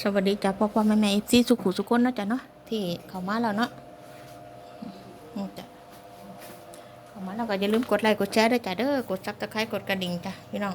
สวัสดีจ้ะพ่อพ่อแม่แม่เอฟซีสุขุสุกนเนาะจ้ะเนาะที่เข้ามาแล้วเนาะอืมจ้ะเข้ามาแล้วก็อย่าลืมกดไลค์กดแชร์ด้วยจ้ะเด้อกดซับสไครต์กดกระดิ่งจ้ะพี่น้อง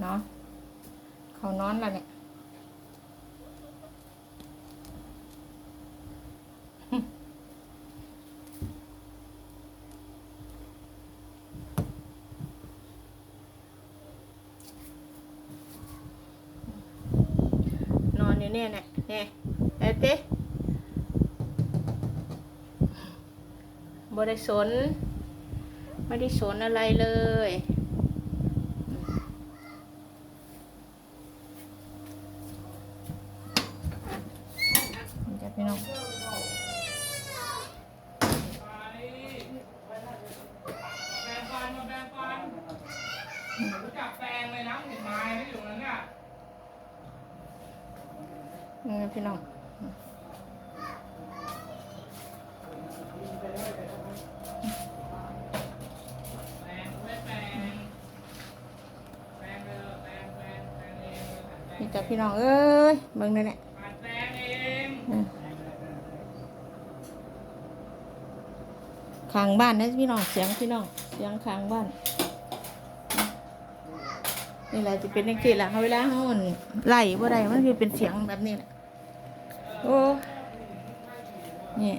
เนาะเขานอนแล้วเนี่ยนอนอยู่เนี่ยเนี่ยเนี่ยเอ้เต้บ่ได้สนไม่ได้สนอะไรเลยนี่จ้ะพี่น้อง แปลงฟันมาแปลงฟัน รู้จักแปลงเลยนะเห็นไม้ไม่อยู่นั้นเนี่ยนี่ไงพี่น้องแปลงไม่แปลงแปลงเลยแปลงแปลงแปลงเองเลยแปลงนี่จ้ะพี่น้องเอ้ยเบิ่งเลยเนี่ยหัดแปลงเองอืมข้างบ้านนะพี่น้องเสียงพี่น้องเสียงข้างบ้าน นี่แหละจะเป็นนังซี่แหละเขาเวลาเขาอั่นไล่บ่ได้มันคือเป็นเสียงแบบนี้แหละโอ้นี่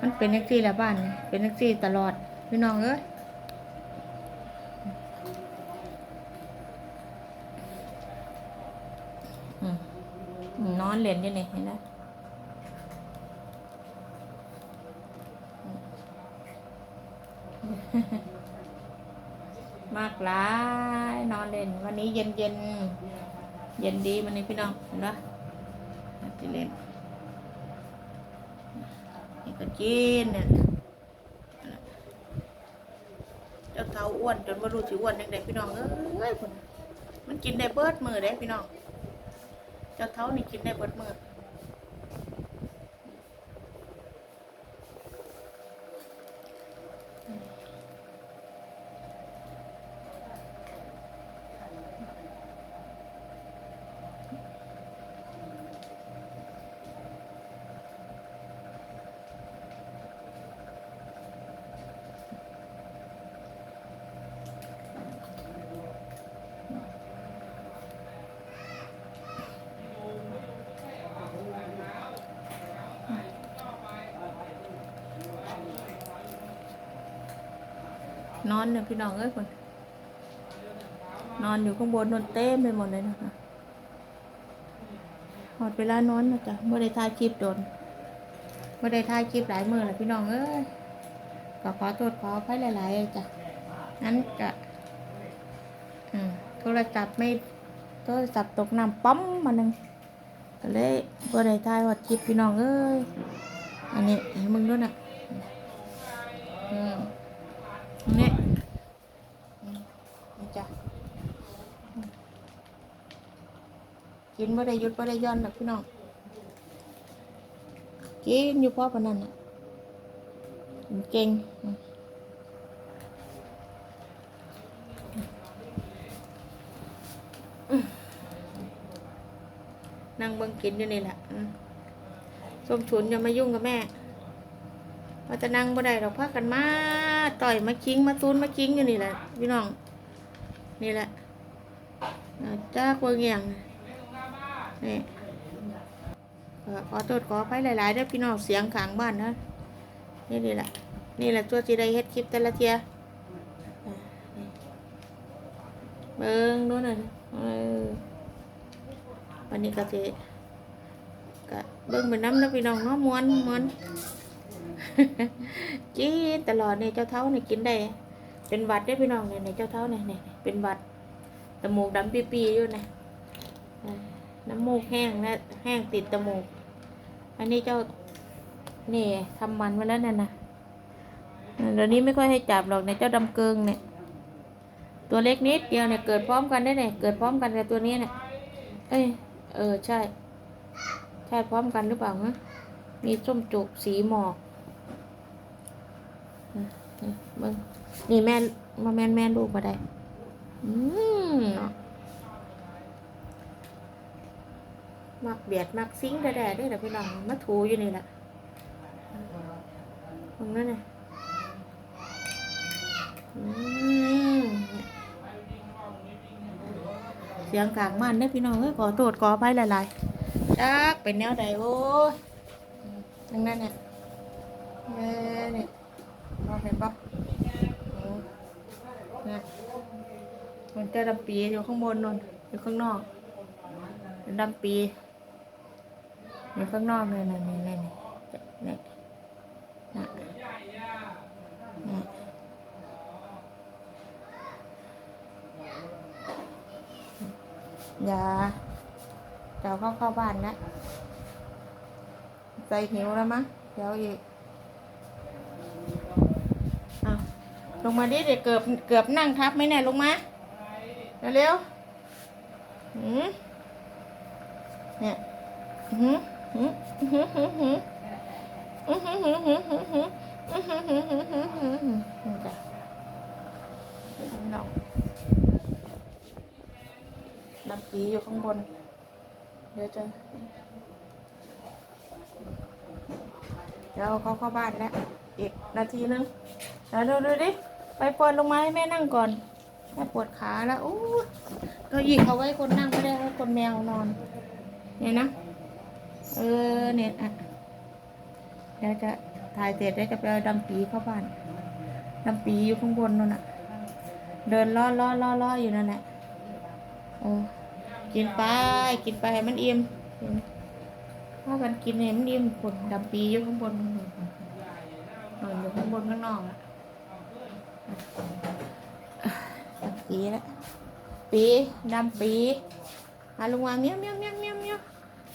มันเป็นนักซี่แหละบ้าน เป็นนักซี่ตลอดพี่น้องเอ้ยนอนเล่นอยู่นี่เห็นไหม มากหลายนอนเล่น วันนี้เย็นเย็นเย็นดีวันนี้พี่น้องเห็นปะจะเล่นนี่ก็กินเนี่ยเจ้าเท้าอ้วนจนมารู้สิอ้วนยังไงพี่น้องเอ้ยพุ่นมันกินได้เบิดมือเด้พี่น้องเจ้าเท้านี่กินได้เบิดมือ นอนเนี่ยพี่น้องเอ้ยคนนอนอยู่ข้างบนนอนเต้มไปหมดเลยนะคะหอดเวลานอนนะจ๊ะเมื่อได้ถ่ายคลิปโดนเมื่อได้ถ่ายคลิปหลายมือแล้วพี่น้องเอ้ยก็ขอโทษขออภัยหลายๆจ้ะนั้นจะอืมโทรศัพท์ไม่โทรศัพท์ตกน้ำปั๊มมาหนึ่งก็เลยเมื่อได้ถ่ายหอดคลิปพี่น้องเอ้ยอันนี้ให้มึงด้วยนะอืมนี่อืมนี่จ้ะอืม กินบ่ได้ยุดบ่ได้ย่อนหรอกพี่น้องกินอยู่พ่อปานนั้นน่ะเก่งนั่งเบิ่งกินอยู่นี่แหละอืมส้มฉุนอย่ามายุ่งกับแม่ว่าจะนั่งบ่ได้ดอกพากันมาต่อยมาคิงมาตูนมาคิงอยู่นี่แหละพี่น้อง นี่แหละจ้ากว่าเงียง นี่ขอโทษขออภัยหลายๆเด้อพี่น้องเสียงขางบ้านนะนี่นี่แหละนี่แหละตัวจีได้เฮ็ดคลิปแต่ละเทียอะเบิ้งดูหน่อยวันนี้ก็จะก็เบิ้งเป็นน้ำนะพี่น้องเนาะม้วนม้วนกินตลอดเนี่ยเจ้าเท้าเนี่ยกินได้ เป็นวัดได้พี่น้องเนี่ยเนี่ยเจ้าเท้าเนี่ยเนี่ยเป็นหวัดจมูกดำปีๆอยู่เนี่ย น้ำมูกแห้งและแห้งติดจมูก อันนี้เจ้านี่ทำมันมาแล้วเนี่ยนะเดี๋ยวนี้ไม่ค่อยให้จับหรอกเนี่ยเจ้าดำเกิงเนี่ย ตัวเล็กนิดเดียวเนี่ยเกิดพร้อมกันได้เนี่ยเกิดพร้อมกันกับตัวนี้เนี่ยเอ้ยเออใช่ ใช่พร้อมกันหรือเปล่าฮะมีส้มจุกสีหมอกนี่แม่มาแม่นแม่ลูกมาได้ อืมเนาะ มักเบียดมักซิงแด่ๆได้แต่พี่น้องมาถูอยู่นี่แหละตรงนั้นน่ะเสียงกลางมันได้พี่น้องเอ้ยขอโทษขออภัยหลายๆจักเป็นแนวใดโอ้ยตรงนั้นเนี่ยเอ้ยเนี่ยมองเห็นปะโอ้เนี่ยมันจะดำปีอยู่ข้างบนนนอยู่ข้างนอกดำปี อยู่ข้างนอกเลยนะนี่นี่นี่นี่นะนี่อย่าเดี๋ยวเข้าเข้าบ้านนะใจหิวแล้วมั้งเดี๋ยวอีกเอาลงมาดิเดี๋ยวเกือบเกือบนั่งทับไหมเนี่ยลงมาเร็วๆหืมเนี่ยหืม จ้ะน้องน้ำปีอยู่ข้างบน เดี๋ยวจะเดี๋ยวเขาเข้าบ้านแล้ว อีกนาทีนึงเดี๋ยวดูดูดิ ไปปวดลงมาให้แม่นั่งก่อนแม่ปวดขาแล้วอู้ก็หยิบเอาไว้คนนั่งก็ได้ให้คนแมวนอน เนี่ยนะ เออเนี่ยอะเดี๋ยวจะถ่ายเสร็จเดี๋ยวจะไปเอาดำปีเข้าบ้านดำปีอยู่ข้างบนนั่นน่ะ เดินล้อล้อล้อล้ออยู่นั่นแหละโอ้กินไปกินไปให้มันอิ่มถ้ากันกินให้มันอิ่มผลดำปีอยู่ข้างบนนู่นอนอยู่ข้างบนข้างนอกอะดำปีแล้วปีดำปีมาลงวางเมี้ยวเมี้ยวเมี้ยวเมี้ยว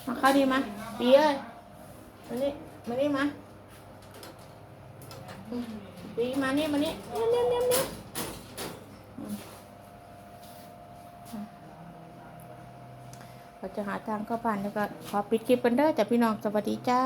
มาเข้าดีมาปีเอ้ยมานี่มานี่มาปีมานี่มานี่เมี้ยเนี้ยเนี้ยเนี้ยเราจะหาทางเข้าบ้านแล้วก็ขอปิดคลิปกันเด้อจ้ะพี่น้องสวัสดีจ้า